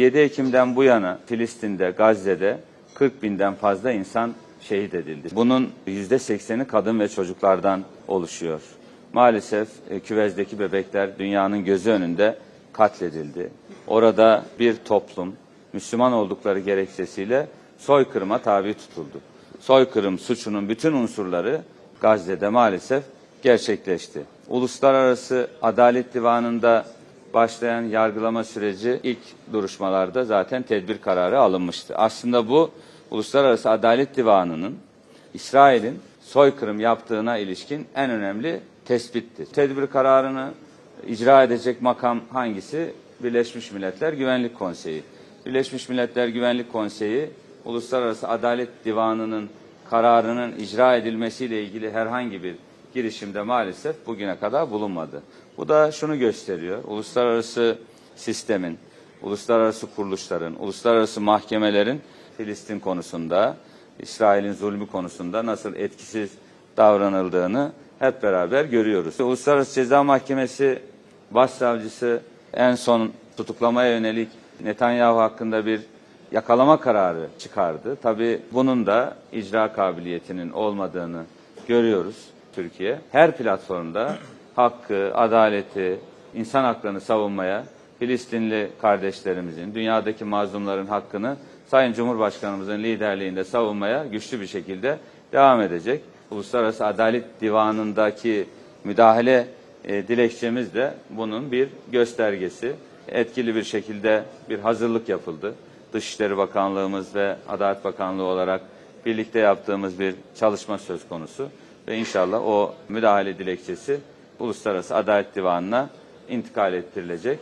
7 Ekim'den bu yana Filistin'de, Gazze'de 40 binden fazla insan şehit edildi. Bunun %80'i kadın ve çocuklardan oluşuyor. Maalesef e, küvezdeki bebekler dünyanın gözü önünde katledildi. Orada bir toplum Müslüman oldukları gerekçesiyle soykırıma tabi tutuldu. Soykırım suçunun bütün unsurları Gazze'de maalesef gerçekleşti. Uluslararası Adalet Divanı'nda başlayan yargılama süreci ilk duruşmalarda zaten tedbir kararı alınmıştı. Aslında bu Uluslararası Adalet Divanı'nın İsrail'in soykırım yaptığına ilişkin en önemli tespittir. Tedbir kararını icra edecek makam hangisi? Birleşmiş Milletler Güvenlik Konseyi. Birleşmiş Milletler Güvenlik Konseyi Uluslararası Adalet Divanı'nın kararının icra edilmesiyle ilgili herhangi bir girişimde maalesef bugüne kadar bulunmadı. Bu da şunu gösteriyor. Uluslararası sistemin, uluslararası kuruluşların, uluslararası mahkemelerin Filistin konusunda, İsrail'in zulmü konusunda nasıl etkisiz davranıldığını hep beraber görüyoruz. Uluslararası Ceza Mahkemesi Başsavcısı en son tutuklamaya yönelik Netanyahu hakkında bir yakalama kararı çıkardı. Tabii bunun da icra kabiliyetinin olmadığını görüyoruz Türkiye. Her platformda hakkı, adaleti, insan haklarını savunmaya Filistinli kardeşlerimizin, dünyadaki mazlumların hakkını Sayın Cumhurbaşkanımızın liderliğinde savunmaya güçlü bir şekilde devam edecek. Uluslararası Adalet Divanı'ndaki müdahale e, dilekçemiz de bunun bir göstergesi. Etkili bir şekilde bir hazırlık yapıldı. Dışişleri Bakanlığımız ve Adalet Bakanlığı olarak birlikte yaptığımız bir çalışma söz konusu ve inşallah o müdahale dilekçesi Uluslararası Adalet Divanı'na intikal ettirilecek.